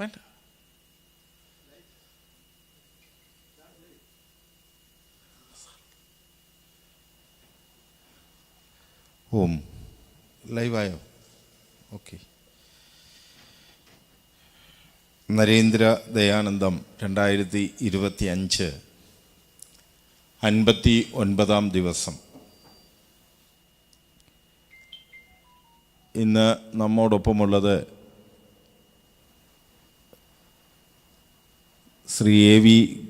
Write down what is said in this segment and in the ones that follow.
വേണ്ട ഓം ലൈവായോ ഓക്കെ നരേന്ദ്ര ദയാനന്ദം രണ്ടായിരത്തി ഇരുപത്തി അഞ്ച് അൻപത്തി ഒൻപതാം ദിവസം. ഇന്ന് നമ്മോടൊപ്പമുള്ളത് ശ്രീ എ വി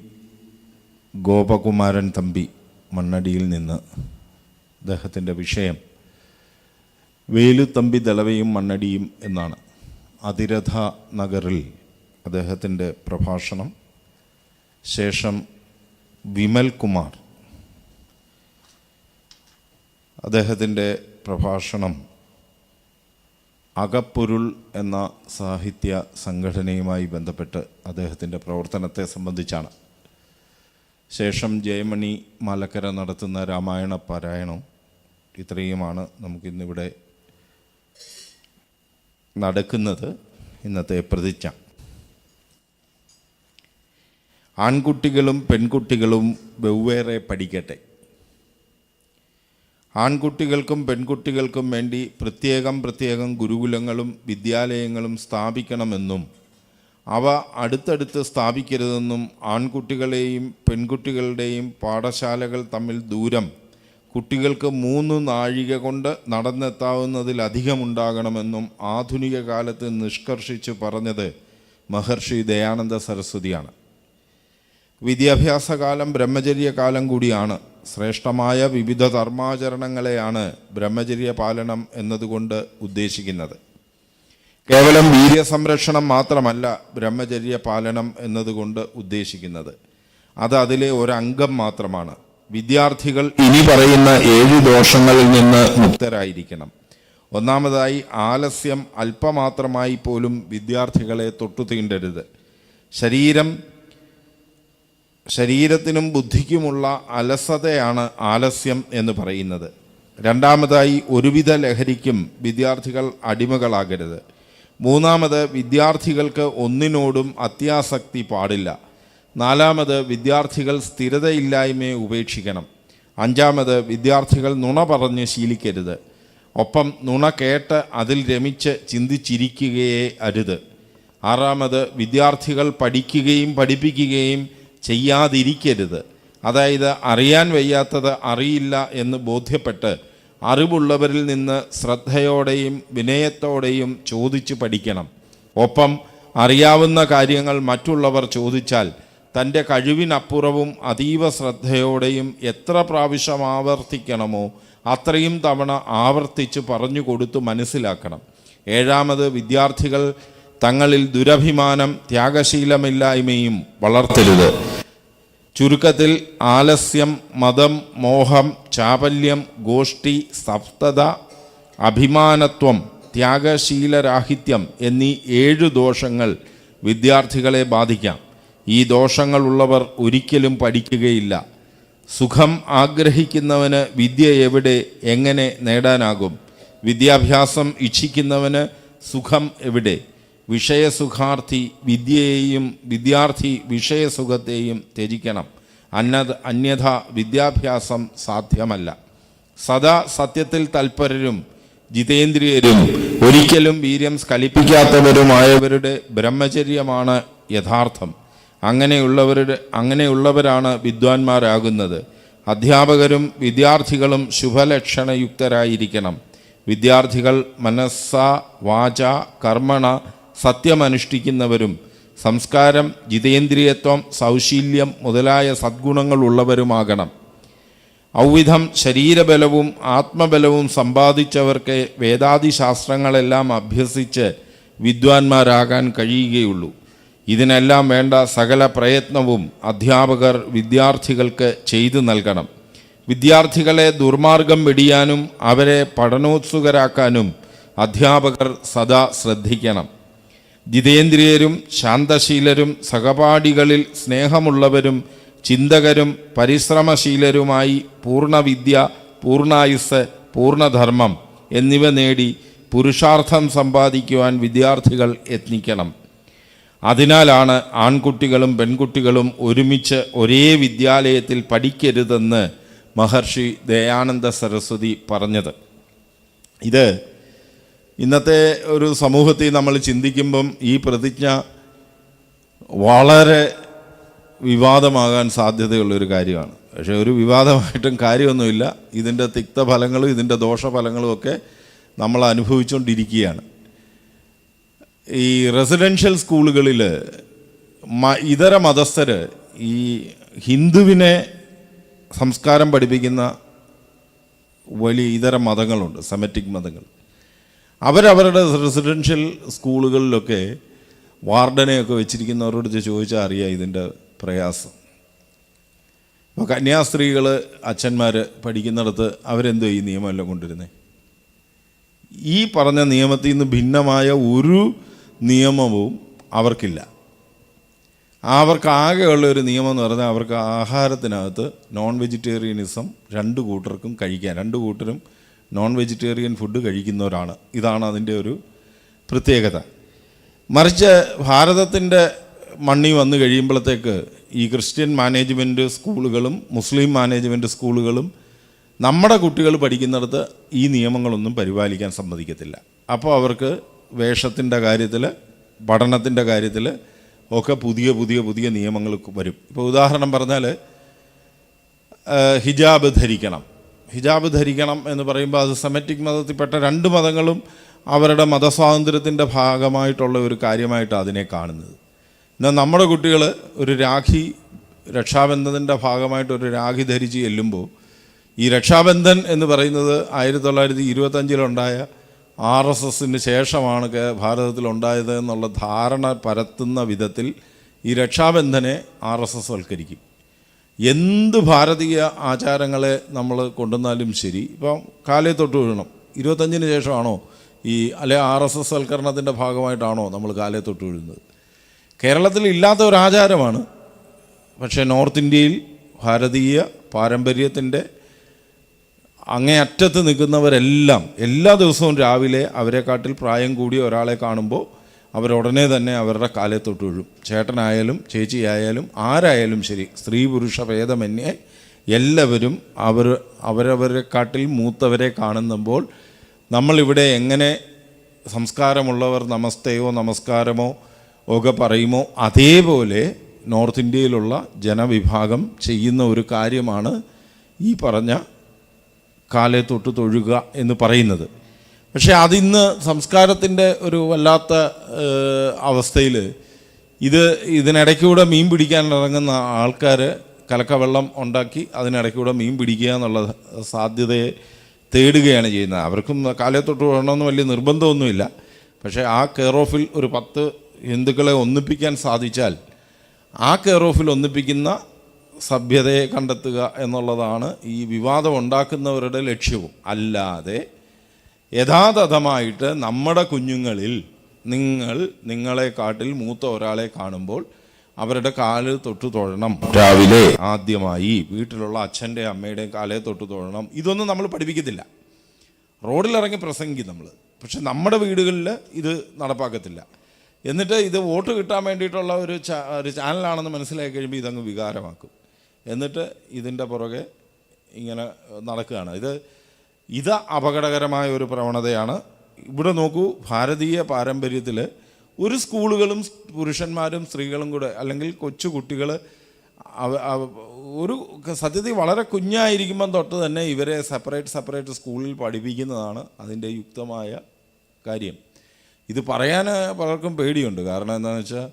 ഗോപകുമാരൻ തമ്പി മണ്ണടിയിൽ നിന്ന് അദ്ദേഹത്തിന്റെ വിഷയം വേലു തമ്പി ദളവയും മണ്ണടിയും എന്നാണ്. അതിരഥ നഗറിൽ അദ്ദേഹത്തിന്റെ പ്രഭാഷണം. ശേഷം വിമൽ കുമാർ അദ്ദേഹത്തിന്റെ പ്രഭാഷണം അകപ്പൊരുൾ എന്ന സാഹിത്യ സംഘടനയുമായി ബന്ധപ്പെട്ട് അദ്ദേഹത്തിന്റെ പ്രവർത്തനത്തെ സംബന്ധിച്ചാണ്. ശേഷം ജയമണി മലക്കര നടത്തുന്ന രാമായണ പാരായണം ഇത്രയുമാണ് നമുക്കിന്നിവിടെ നടക്കുന്നത്. ഇന്നത്തെ പ്രതിജ്ഞ. ആൺകുട്ടികളും പെൺകുട്ടികളും വെവ്വേറെ പഠിക്കട്ടെ. ആൺകുട്ടികൾക്കും പെൺകുട്ടികൾക്കും വേണ്ടി പ്രത്യേകം പ്രത്യേകം ഗുരുകുലങ്ങളും വിദ്യാലയങ്ങളും സ്ഥാപിക്കണമെന്നും അവ അടുത്തടുത്ത് സ്ഥാപിക്കരുതെന്നും ആൺകുട്ടികളെയും പെൺകുട്ടികളുടെയും പാഠശാലകൾ തമ്മിൽ ദൂരം കുട്ടികൾക്ക് മൂന്ന് നാഴിക കൊണ്ട് നടന്നെത്താവുന്നതിലധികമുണ്ടാകണമെന്നും ആധുനിക കാലത്ത് നിഷ്കർഷിച്ച് പറഞ്ഞത് മഹർഷി ദയാനന്ദ സരസ്വതിയാണ്. വിദ്യാഭ്യാസകാലം ബ്രഹ്മചര്യകാലം കൂടിയാണ്. ശ്രേഷ്ഠമായ വിവിധ ധർമാചരണങ്ങളെയാണ് ബ്രഹ്മചര്യ പാലനം എന്നതുകൊണ്ട് ഉദ്ദേശിക്കുന്നത്. കേവലം വീര്യസംരക്ഷണം മാത്രമല്ല ബ്രഹ്മചര്യ പാലനം എന്നതുകൊണ്ട് ഉദ്ദേശിക്കുന്നത്. അത് അതിലെ ഒരംഗം മാത്രമാണ്. വിദ്യാർത്ഥികൾ ഇനി പറയുന്ന ഏഴ് ദോഷങ്ങളിൽ നിന്ന് മുക്തരായിരിക്കണം. ഒന്നാമതായി ആലസ്യം അല്പമാത്രമായി പോലും വിദ്യാർത്ഥികളെ തൊട്ടു തീണ്ടരുത് ശരീരം ശരീരത്തിനും ബുദ്ധിക്കുമുള്ള അലസതയാണ് ആലസ്യം എന്ന് പറയുന്നത്. രണ്ടാമതായി ഒരുവിധ ലഹരിക്കും വിദ്യാർത്ഥികൾ അടിമകളാകരുത്. മൂന്നാമത് വിദ്യാർത്ഥികൾക്ക് ഒന്നിനോടും അത്യാസക്തി പാടില്ല. നാലാമത് വിദ്യാർത്ഥികൾ സ്ഥിരതയില്ലായ്മയെ ഉപേക്ഷിക്കണം. അഞ്ചാമത് വിദ്യാർത്ഥികൾ നുണ പറഞ്ഞ് ശീലിക്കരുത്. ഒപ്പം നുണ കേട്ട് അതിൽ രമിച്ച് ചിന്തിച്ചിരിക്കുകയേ അരുത്. ആറാമത് വിദ്യാർത്ഥികൾ പഠിക്കുകയും പഠിപ്പിക്കുകയും ചെയ്യാതിരിക്കരുത്. അതായത് അറിയാൻ വയ്യാത്തത് അറിയില്ല എന്ന് ബോധ്യപ്പെട്ട് അറിവുള്ളവരിൽ നിന്ന് ശ്രദ്ധയോടെയും വിനയത്തോടെയും ചോദിച്ചു പഠിക്കണം. ഒപ്പം അറിയാവുന്ന കാര്യങ്ങൾ മറ്റുള്ളവർ ചോദിച്ചാൽ തന്റെ കഴിവിനപ്പുറവും അതീവ ശ്രദ്ധയോടെയും എത്ര പ്രാവശ്യം ആവർത്തിക്കണമോ അത്രയും തവണ ആവർത്തിച്ച് പറഞ്ഞു കൊടുത്തു മനസ്സിലാക്കണം. ഏഴാമത് വിദ്യാർത്ഥികൾ തങ്ങളിൽ ദുരഭിമാനം ത്യാഗശീലമില്ലായ്മയും വളർത്തരുത്. ചുരുക്കത്തിൽ ആലസ്യം മതം മോഹം ചാപല്യം ഗോഷ്ഠി സപ്തത അഭിമാനത്വം ത്യാഗശീലരാഹിത്യം എന്നീ ഏഴു ദോഷങ്ങൾ വിദ്യാർത്ഥികളെ ബാധിക്കാം. ഈ ദോഷങ്ങളുള്ളവർ ഒരിക്കലും പഠിക്കുകയില്ല. സുഖം ആഗ്രഹിക്കുന്നവന് വിദ്യ എവിടെ എങ്ങനെ നേടാനാകും? വിദ്യാഭ്യാസം ഇച്ഛിക്കുന്നവന് സുഖം എവിടെ? വിഷയസുഖാർത്ഥി വിദ്യയെയും വിദ്യാർത്ഥി വിഷയസുഖത്തെയും ത്യജിക്കണം. അന്ന അന്യഥ വിദ്യാഭ്യാസം സാധ്യമല്ല. സദാ സത്യത്തിൽ തൽപരരും ജിതേന്ദ്രിയരും ഒരിക്കലും വീര്യം സ്കലിപ്പിക്കാത്തവരുമായവരുടെ ബ്രഹ്മചര്യമാണ് യഥാർത്ഥം. അങ്ങനെയുള്ളവരുടെ അങ്ങനെയുള്ളവരാണ് വിദ്വാൻമാരാകുന്നത്. അധ്യാപകരും വിദ്യാർത്ഥികളും ശുഭലക്ഷണയുക്തരായിരിക്കണം. വിദ്യാർത്ഥികൾ മനസ്സ വാച കർമ്മണ സത്യമനുഷ്ഠിക്കുന്നവരും സംസ്കാരം ജിതേന്ദ്രിയത്വം സൗശീല്യം മുതലായ സദ്ഗുണങ്ങളുള്ളവരുമാകണം. ഔവിധം ശരീരബലവും ആത്മബലവും സമ്പാദിച്ചവർക്ക് വേദാദി ശാസ്ത്രങ്ങളെല്ലാം അഭ്യസിച്ച് വിദ്വാൻമാരാകാൻ കഴിയുകയുള്ളൂ. ഇതിനെല്ലാം വേണ്ട സകല പ്രയത്നവും അധ്യാപകർ വിദ്യാർത്ഥികൾക്ക് ചെയ്തു നൽകണം. വിദ്യാർത്ഥികളെ ദുർമാർഗം വെടിയാനും അവരെ പഠനോത്സുകരാക്കാനും അധ്യാപകർ സദാ ശ്രദ്ധിക്കണം. ജിതേന്ദ്രിയരും ശാന്തശീലരും സഹപാഠികളിൽ സ്നേഹമുള്ളവരും ചിന്തകരും പരിശ്രമശീലരുമായി പൂർണവിദ്യ പൂർണായുസ് പൂർണധർമ്മം എന്നിവ നേടി പുരുഷാർത്ഥം സമ്പാദിക്കുവാൻ വിദ്യാർത്ഥികൾ യത്നിക്കണം. അതിനാലാണ് ആൺകുട്ടികളും പെൺകുട്ടികളും ഒരുമിച്ച് ഒരേ വിദ്യാലയത്തിൽ പഠിക്കരുതെന്ന് മഹർഷി ദയാനന്ദ സരസ്വതി പറഞ്ഞത്. ഇത് ഇന്നത്തെ ഒരു സമൂഹത്തിൽ നമ്മൾ ചിന്തിക്കുമ്പം ഈ പ്രതിജ്ഞ വളരെ വിവാദമാകാൻ സാധ്യതയുള്ളൊരു കാര്യമാണ്. പക്ഷേ ഒരു വിവാദമായിട്ടും കാര്യമൊന്നുമില്ല. ഇതിന്റെ തിക്തഫലങ്ങളും ഇതിന്റെ ദോഷഫലങ്ങളും ഒക്കെ നമ്മൾ അനുഭവിച്ചുകൊണ്ടിരിക്കുകയാണ്. ഈ റെസിഡൻഷ്യൽ സ്കൂളുകളിൽ ഇതര മതസ്ഥർ ഈ ഹിന്ദുവിനെ സംസ്കാരം പഠിപ്പിക്കുന്ന വലിയ ഇതര മതങ്ങളുണ്ട് സെമറ്റിക് മതങ്ങൾ. അവരവരുടെ റെസിഡൻഷ്യൽ സ്കൂളുകളിലൊക്കെ വാർഡനെയൊക്കെ വെച്ചിരിക്കുന്നവരോട് ചോദിച്ചാൽ അറിയാം ഇതിന്റെ പ്രയാസം. ഇപ്പോൾ കന്യാസ്ത്രീകൾ അച്ഛന്മാർ പഠിക്കുന്നിടത്ത് അവരെന്തോ ഈ നിയമമല്ല കൊണ്ടുവരുന്നത് ഈ പറഞ്ഞ നിയമത്തിൽ നിന്ന് ഭിന്നമായ ഒരു നിയമവും അവർക്കില്ല. അവർക്ക് ആകെയുള്ള ഒരു നിയമം എന്ന് പറഞ്ഞാൽ അവർക്ക് ആഹാരത്തിനകത്ത് നോൺ വെജിറ്റേറിയനിസം രണ്ട് കൂട്ടർക്കും കഴിക്കാം. രണ്ട് കൂട്ടരും നോൺ വെജിറ്റേറിയൻ ഫുഡ് കഴിക്കുന്നവരാണ്. ഇതാണ് അതിന്റെ ഒരു പ്രത്യേകത. മറിച്ച് ഭാരതത്തിന്റെ മണ്ണി വന്നു കഴിയുമ്പോഴത്തേക്ക് ഈ ക്രിസ്ത്യൻ മാനേജ്മെന്റ് സ്കൂളുകളും മുസ്ലിം മാനേജ്മെന്റ് സ്കൂളുകളും നമ്മുടെ കുട്ടികൾ പഠിക്കുന്നിടത്ത് ഈ നിയമങ്ങളൊന്നും പരിപാലിക്കാൻ സമ്മതിക്കത്തില്ല. അപ്പോൾ അവർക്ക് വേഷത്തിന്റെ കാര്യത്തിൽ പഠനത്തിന്റെ കാര്യത്തിൽ ഒക്കെ പുതിയ പുതിയ പുതിയ നിയമങ്ങൾ വരും. ഇപ്പോൾ ഉദാഹരണം പറഞ്ഞാൽ ഹിജാബ് ധരിക്കണം. ഹിജാബ് ധരിക്കണം എന്ന് പറയുമ്പോൾ അത് സെമറ്റിക് മതത്തിൽപ്പെട്ട രണ്ട് മതങ്ങളും അവരുടെ മതസ്വാതന്ത്ര്യത്തിന്റെ ഭാഗമായിട്ടുള്ള ഒരു കാര്യമായിട്ടാണ് അതിനെ കാണുന്നത്. എന്നാൽ നമ്മുടെ കുട്ടികൾ ഒരു രാഖി രക്ഷാബന്ധത്തിന്റെ ഭാഗമായിട്ട് ഒരു രാഖി ധരിച്ച് ചെല്ലുമ്പോൾ ഈ രക്ഷാബന്ധൻ എന്ന് പറയുന്നത് ആയിരത്തി തൊള്ളായിരത്തി ഇരുപത്തഞ്ചിലുണ്ടായ ആർ എസ് എസിന് ശേഷമാണ് ഭാരതത്തിലുണ്ടായത് എന്നുള്ള ധാരണ പരത്തുന്ന വിധത്തിൽ ഈ രക്ഷാബന്ധനെ ആർ എസ് എസ് വൽക്കരിക്കും. എന്ത് ഭാരതീയ ആചാരങ്ങളെ നമ്മൾ കൊണ്ടുവന്നാലും ശരി. ഇപ്പം കാലേ തൊട്ട് വീഴണം. ഇരുപത്തഞ്ചിന് ശേഷമാണോ ഈ അല്ലെ ആർ എസ് എസ് വൽക്കരണത്തിന്റെ ഭാഗമായിട്ടാണോ നമ്മൾ കാലേ തൊട്ട് വീഴുന്നത്? കേരളത്തിൽ ഇല്ലാത്ത ഒരു ആചാരമാണ്. പക്ഷേ നോർത്ത് ഇന്ത്യയിൽ ഭാരതീയ പാരമ്പര്യത്തിന്റെ അങ്ങേയറ്റത്ത് നിൽക്കുന്നവരെല്ലാം എല്ലാ ദിവസവും രാവിലെ അവരെക്കാട്ടിൽ പ്രായം കൂടിയ ഒരാളെ കാണുമ്പോൾ അവരുടനെ തന്നെ അവരുടെ കാലത്തൊട്ട് വീഴും ചേട്ടനായാലും ചേച്ചിയായാലും ആരായാലും ശരി സ്ത്രീ പുരുഷ ഭേദമന്യേ എല്ലാവരും അവർ അവരവരെക്കാട്ടിൽ മൂത്തവരെ കാണുമ്പോൾ നമ്മളിവിടെ എങ്ങനെ സംസ്കാരമുള്ളവർ നമസ്തയോ നമസ്കാരമോ ഒക്കെ പറയുമോ അതേപോലെ നോർത്ത് ഇന്ത്യയിലുള്ള ജനവിഭാഗം ചെയ്യുന്ന ഒരു കാര്യമാണ് ഈ പറഞ്ഞ കാലേ തൊട്ട് തൊഴുക എന്ന് പറയുന്നത്. പക്ഷേ അതിന്ന് സംസ്കാരത്തിന്റെ ഒരു വല്ലാത്ത അവസ്ഥയിൽ ഇത് ഇതിനിടയ്ക്കൂടെ മീൻ പിടിക്കാൻ ഇറങ്ങുന്ന ആൾക്കാർ കലക്കവെള്ളം ഉണ്ടാക്കി അതിനിടയ്ക്കൂടെ മീൻ പിടിക്കുക എന്നുള്ള സാധ്യതയെ തേടുകയാണ് ചെയ്യുന്നത്. അവർക്കും കാലേ തൊട്ട് വേണമെന്ന് വലിയ നിർബന്ധമൊന്നുമില്ല. പക്ഷേ ആ കെയർ ഓഫിൽ ഒരു പത്ത് ഹിന്ദുക്കളെ ഒന്നിപ്പിക്കാൻ സാധിച്ചാൽ ആ കെയർ ഓഫിൽ ഒന്നിപ്പിക്കുന്ന സഭ്യതയെ കണ്ടെത്തുക എന്നുള്ളതാണ് ഈ വിവാദം ഉണ്ടാക്കുന്നവരുടെ ലക്ഷ്യവും. അല്ലാതെ യഥാതഥമായിട്ട് നമ്മുടെ കുഞ്ഞുങ്ങളിൽ നിങ്ങൾ നിങ്ങളെക്കാട്ടിൽ മൂത്ത ഒരാളെ കാണുമ്പോൾ അവരുടെ കാൽ തൊട്ട് തൊഴണം. രാവിലെ. ആദ്യമായി വീട്ടിലുള്ള അച്ഛന്റെ അമ്മയുടെയും കാലെ തൊട്ട് തൊഴണം. ഇതൊന്നും നമ്മൾ പഠിപ്പിക്കത്തില്ല. റോഡിലിറങ്ങി പ്രസംഗിക്കും നമ്മൾ. പക്ഷെ നമ്മുടെ വീടുകളിൽ ഇത് നടപ്പാക്കത്തില്ല. എന്നിട്ട് ഇത് വോട്ട് കിട്ടാൻ വേണ്ടിയിട്ടുള്ള ഒരു ചാ- ഒരു ചാനലാണെന്ന് മനസ്സിലാക്കി കഴിയുമ്പോൾ ഇതങ്ങ് വികാരമാക്കും. എന്നിട്ട് ഇതിന്റെ പുറകെ ഇങ്ങനെ നടക്കുകയാണ്. ഇത് ഇത് അപകടകരമായ ഒരു പ്രവണതയാണ്. ഇവിടെ നോക്കൂ ഭാരതീയ പാരമ്പര്യത്തിൽ ഒരു സ്കൂളുകളും പുരുഷന്മാരും സ്ത്രീകളും കൂടെ അല്ലെങ്കിൽ കൊച്ചു കുട്ടികൾ ഒരു സത്യത്തിൽ വളരെ കുഞ്ഞായിരിക്കുമ്പം തൊട്ട് തന്നെ ഇവരെ സെപ്പറേറ്റ് സെപ്പറേറ്റ് സ്കൂളിൽ പഠിപ്പിക്കുന്നതാണ് അതിന്റെ യുക്തമായ കാര്യം. ഇത് പറയാൻ പലർക്കും പേടിയുണ്ട്. കാരണം എന്താണെന്ന് വെച്ചാൽ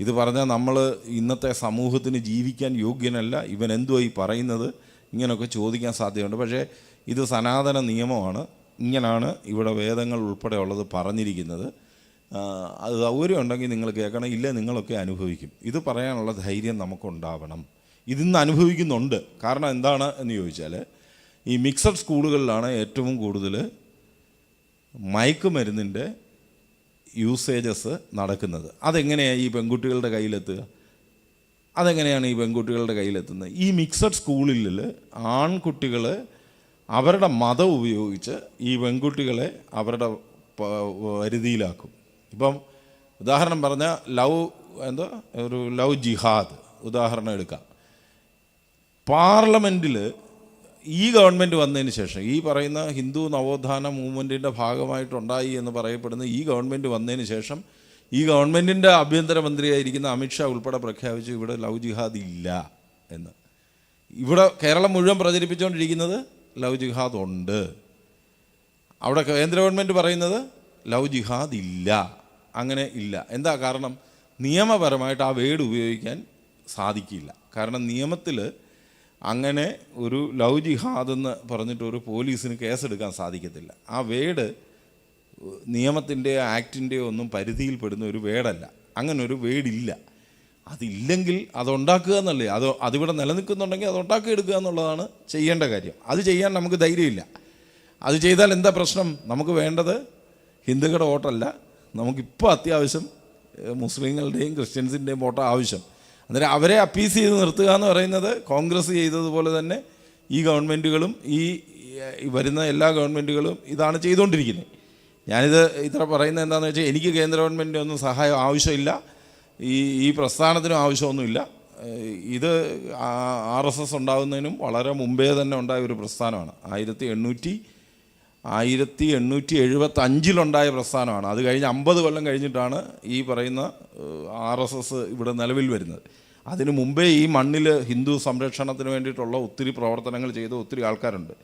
ഇത് പറഞ്ഞാൽ നമ്മൾ ഇന്നത്തെ സമൂഹത്തിന് ജീവിക്കാൻ യോഗ്യനല്ല. ഇവൻ എന്തുവായി പറയുന്നത്? ഇങ്ങനെയൊക്കെ ചോദിക്കാൻ സാധ്യതയുണ്ട്. പക്ഷേ ഇത് സനാതന നിയമമാണ്. ഇങ്ങനാണ് ഇവിടെ വേദങ്ങൾ ഉൾപ്പെടെ ഉള്ളത് പറഞ്ഞിരിക്കുന്നത്. അത് സൗകര്യം ഉണ്ടെങ്കിൽ നിങ്ങൾ കേൾക്കണം. ഇല്ലേ നിങ്ങളൊക്കെ അനുഭവിക്കും. ഇത് പറയാനുള്ള ധൈര്യം നമുക്കുണ്ടാവണം. ഇതിന്ന് അനുഭവിക്കുന്നുണ്ട്. കാരണം എന്താണ് എന്ന് ചോദിച്ചാൽ ഈ മിക്സഡ് സ്കൂളുകളിലാണ് ഏറ്റവും കൂടുതൽ മയക്കുമരുന്നിന്റെ യൂസേജസ് നടക്കുന്നത്. അതെങ്ങനെയാണ് ഈ പെൺകുട്ടികളുടെ കയ്യിലെത്തുക? അതെങ്ങനെയാണ് ഈ പെൺകുട്ടികളുടെ കയ്യിലെത്തുന്നത്? ഈ മിക്സഡ് സ്കൂളിൽ ആൺകുട്ടികൾ അവരുടെ മതം ഉപയോഗിച്ച് ഈ പെൺകുട്ടികളെ അവരുടെ പരിധിയിലാക്കും ഇപ്പം ഉദാഹരണം പറഞ്ഞാൽ ലവ് എന്താ ഒരു ലവ് ജിഹാദ്. ഉദാഹരണം എടുക്കാം. പാർലമെന്റിൽ ഈ ഗവൺമെന്റ് വന്നതിന് ശേഷം ഈ പറയുന്ന ഹിന്ദു നവോത്ഥാന മൂവ്മെന്റിന്റെ ഭാഗമായിട്ടുണ്ടായി എന്ന് പറയപ്പെടുന്ന ഈ ഗവൺമെന്റ് വന്നതിന് ശേഷം ഈ ഗവൺമെന്റിന്റെ ആഭ്യന്തരമന്ത്രിയായിരിക്കുന്ന അമിത്ഷാ ഉൾപ്പെടെ പ്രഖ്യാപിച്ചു ഇവിടെ ലവ് ജിഹാദ് ഇല്ല എന്ന്. ഇവിടെ കേരളം മുഴുവൻ പ്രചരിപ്പിച്ചുകൊണ്ടിരിക്കുന്നത് ലവ് ജിഹാദ് ഉണ്ട് അവിടെ കേന്ദ്ര ഗവൺമെന്റ് പറയുന്നത് ലവ് ജിഹാദ് ഇല്ല അങ്ങനെ ഇല്ല. എന്താ കാരണം? നിയമപരമായിട്ട് ആ വേഡ് ഉപയോഗിക്കാൻ സാധിക്കില്ല. കാരണം നിയമത്തിൽ അങ്ങനെ ഒരു ലവ് ജിഹാദ് എന്ന് പറഞ്ഞിട്ട് ഒരു പോലീസിന് കേസെടുക്കാൻ സാധിക്കത്തില്ല. ആ വേഡ് നിയമത്തിന്റെയോ ആക്ടിന്റെയോ ഒന്നും പരിധിയിൽപ്പെടുന്ന ഒരു വേടല്ല അങ്ങനൊരു വേർഡില്ല അതില്ലെങ്കിൽ അതുണ്ടാക്കുക എന്നല്ലേ? അത് അതിവിടെ നിലനിൽക്കുന്നുണ്ടെങ്കിൽ അത് ഉണ്ടാക്കി എടുക്കുക എന്നുള്ളതാണ് ചെയ്യേണ്ട കാര്യം. അത് ചെയ്യാൻ നമുക്ക് ധൈര്യമില്ല. അത് ചെയ്താൽ എന്താ പ്രശ്നം? നമുക്ക് വേണ്ടത് ഹിന്ദുക്കളുടെ വോട്ടല്ല. നമുക്കിപ്പോൾ അത്യാവശ്യം മുസ്ലിങ്ങളുടെയും ക്രിസ്ത്യൻസിന്റെയും വോട്ട് ആവശ്യം. അന്നേരം അവരെ അപ്പീസ് ചെയ്ത് നിർത്തുക എന്ന് പറയുന്നത് കോൺഗ്രസ് ചെയ്തതുപോലെ തന്നെ ഈ ഗവൺമെന്റുകളും ഈ വരുന്ന എല്ലാ ഗവൺമെന്റുകളും ഇതാണ് ചെയ്തുകൊണ്ടിരിക്കുന്നത്. ഞാനിത് ഇത്ര പറയുന്നത് എന്താണെന്ന് വെച്ചാൽ എനിക്ക് കേന്ദ്ര ഗവൺമെന്റിന്റെ ഒന്നും സഹായം ആവശ്യമില്ല. ഈ ഈ പ്രസ്ഥാനത്തിനും ആവശ്യമൊന്നുമില്ല. ഇത് ആർ എസ് എസ് ഉണ്ടാകുന്നതിനും വളരെ മുമ്പേ തന്നെ ഉണ്ടായ ഒരു പ്രസ്ഥാനമാണ്. ആയിരത്തി എണ്ണൂറ്റി ആയിരത്തി എണ്ണൂറ്റി എഴുപത്തഞ്ചിലുണ്ടായ പ്രസ്ഥാനമാണ്. അത് കഴിഞ്ഞ് അമ്പത് കൊല്ലം കഴിഞ്ഞിട്ടാണ് ഈ പറയുന്ന ആർ എസ് എസ് ഇവിടെ നിലവിൽ വരുന്നത്. അതിനു മുമ്പേ ഈ മണ്ണിൽ ഹിന്ദു സംരക്ഷണത്തിന് വേണ്ടിയിട്ടുള്ള ഒത്തിരി പ്രവർത്തനങ്ങൾ ചെയ്ത ഒത്തിരി ആൾക്കാരുണ്ട്.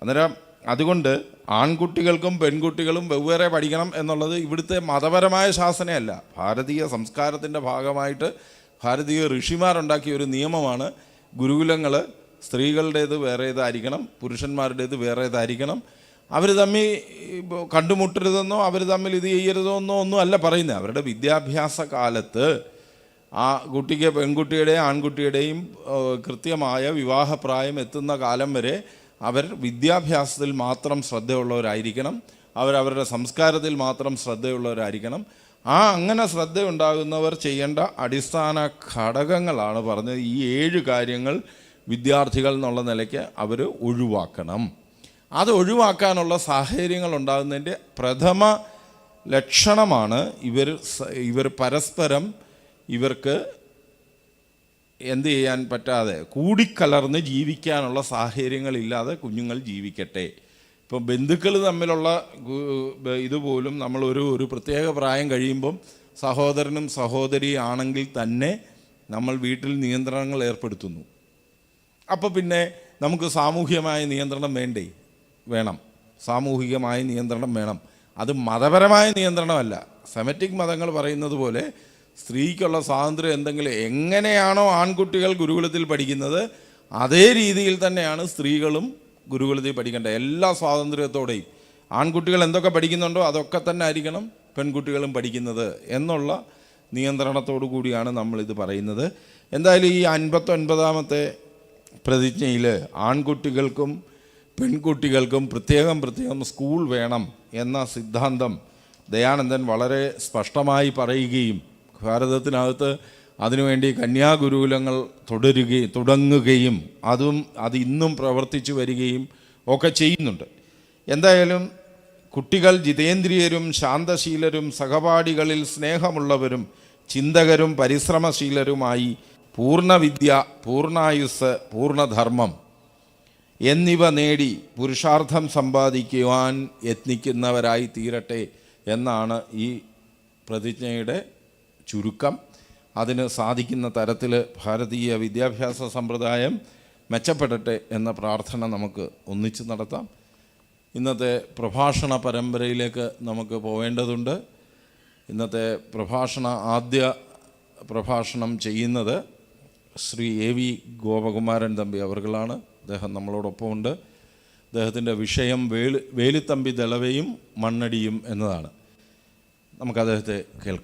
അന്നേരം അതുകൊണ്ട് ആൺകുട്ടികൾക്കും പെൺകുട്ടികളും വെവ്വേറെ പഠിക്കണം എന്നുള്ളത് ഇവിടുത്തെ മതപരമായ ശാസനയല്ല. ഭാരതീയ സംസ്കാരത്തിന്റെ ഭാഗമായിട്ട് ഭാരതീയ ഋഷിമാരുണ്ടാക്കിയ ഒരു നിയമമാണ് ഗുരുകുലങ്ങൾ സ്ത്രീകളുടേത് വേറെ ഇതായിരിക്കണം പുരുഷന്മാരുടേത് വേറെ ഇതായിരിക്കണം അവർ തമ്മിൽ കണ്ടുമുട്ടരുതെന്നോ അവർ തമ്മിൽ ഇത് ചെയ്യരുതോ എന്നോ ഒന്നും അല്ല പറയുന്നത്. അവരുടെ വിദ്യാഭ്യാസ കാലത്ത് ആ കുട്ടിക്ക് പെൺകുട്ടിയുടെയും ആൺകുട്ടിയുടെയും കൃത്യമായ വിവാഹപ്രായം എത്തുന്ന കാലം വരെ അവർ വിദ്യാഭ്യാസത്തിൽ മാത്രം ശ്രദ്ധയുള്ളവരായിരിക്കണം. അവരവരുടെ സംസ്കാരത്തിൽ മാത്രം ശ്രദ്ധയുള്ളവരായിരിക്കണം. ആ അങ്ങനെ ശ്രദ്ധയുണ്ടാകുന്നവർ ചെയ്യേണ്ട അടിസ്ഥാന ഘടകങ്ങളാണ് പറഞ്ഞത്. ഈ ഏഴ് കാര്യങ്ങൾ വിദ്യാർത്ഥികൾ എന്നുള്ള നിലയ്ക്ക് അവർ ഒഴിവാക്കണം. അത് ഒഴിവാക്കാനുള്ള സാഹചര്യങ്ങൾ ഉണ്ടാകുന്നതിന്റെ പ്രഥമ ലക്ഷണമാണ് ഇവർ ഇവർ പരസ്പരം ഇവർക്ക് എന്ത് ചെയ്യാൻ പറ്റാതെ കൂടിക്കലർന്ന് ജീവിക്കാനുള്ള സാഹചര്യങ്ങളില്ലാതെ കുഞ്ഞുങ്ങൾ ജീവിക്കട്ടെ. ഇപ്പം ബന്ധുക്കൾ തമ്മിലുള്ള ഇതുപോലും നമ്മൾ ഒരു പ്രത്യേക പ്രായം കഴിയുമ്പം സഹോദരനും സഹോദരിയാണെങ്കിൽ തന്നെ നമ്മൾ വീട്ടിൽ നിയന്ത്രണങ്ങൾ ഏർപ്പെടുത്തുന്നു. അപ്പോൾ പിന്നെ നമുക്ക് സാമൂഹികമായ നിയന്ത്രണം വേണ്ടേ? വേണം. സാമൂഹികമായ നിയന്ത്രണം വേണം. അത് മതപരമായ നിയന്ത്രണമല്ല. സെമറ്റിക് മതങ്ങൾ പറയുന്നത് പോലെ സ്ത്രീക്കുള്ള സ്വാതന്ത്ര്യം എന്തെങ്കിലും എങ്ങനെയാണോ ആൺകുട്ടികൾ ഗുരുകുലത്തിൽ പഠിക്കുന്നത് അതേ രീതിയിൽ തന്നെയാണ് സ്ത്രീകളും ഗുരുകുലത്തിൽ പഠിക്കേണ്ടത്. എല്ലാ സ്വാതന്ത്ര്യത്തോടെയും. ആൺകുട്ടികൾ എന്തൊക്കെ പഠിക്കുന്നുണ്ടോ അതൊക്കെ തന്നെ ആയിരിക്കണം പെൺകുട്ടികളും പഠിക്കുന്നത് എന്നുള്ള നിയന്ത്രണത്തോടു കൂടിയാണ് നമ്മളിത് പറയുന്നത്. എന്തായാലും ഈ അൻപത്തൊൻപതാമത്തെ പ്രതിജ്ഞയിൽ ആൺകുട്ടികൾക്കും പെൺകുട്ടികൾക്കും പ്രത്യേകം പ്രത്യേകം സ്കൂൾ വേണം എന്ന സിദ്ധാന്തം ദയാനന്ദൻ വളരെ സ്പഷ്ടമായി പറയുകയും ഭാരതത്തിനകത്ത് അതിനുവേണ്ടി കന്യാഗുരുകുലങ്ങൾ തുടരുകയും തുടങ്ങുകയും അതും അത് ഇന്നും പ്രവർത്തിച്ചു വരികയും ഒക്കെ ചെയ്യുന്നുണ്ട്. എന്തായാലും കുട്ടികൾ ജിതേന്ദ്രിയരും ശാന്തശീലരും സഹപാഠികളിൽ സ്നേഹമുള്ളവരും ചിന്തകരും പരിശ്രമശീലരുമായി പൂർണവിദ്യ പൂർണായുസ് പൂർണധർമ്മം എന്നിവ നേടി പുരുഷാർത്ഥം സമ്പാദിക്കുവാൻ യത്നിക്കുന്നവരായി തീരട്ടെ എന്നാണ് ഈ പ്രതിജ്ഞയുടെ ചുരുക്കം. അതിന് സാധിക്കുന്ന തരത്തിൽ ഭാരതീയ വിദ്യാഭ്യാസ സമ്പ്രദായം മെച്ചപ്പെടട്ടെ എന്ന പ്രാർത്ഥന നമുക്ക് ഒന്നിച്ച് നടത്താം. ഇന്നത്തെ പ്രഭാഷണ പരമ്പരയിലേക്ക് നമുക്ക് പോവേണ്ടതുണ്ട്. ഇന്നത്തെ പ്രഭാഷണ ആദ്യ പ്രഭാഷണം ചെയ്യുന്നത് ശ്രീ എ വി ഗോപകുമാരൻ തമ്പി അവർകളാണ്. അദ്ദേഹം നമ്മളോടൊപ്പമുണ്ട്. അദ്ദേഹത്തിന്റെ വിഷയം വേലി വേലിത്തമ്പി ദളവയും മണ്ണടിയും എന്നതാണ്. നമുക്ക് അദ്ദേഹത്തെ കേൾക്കാം.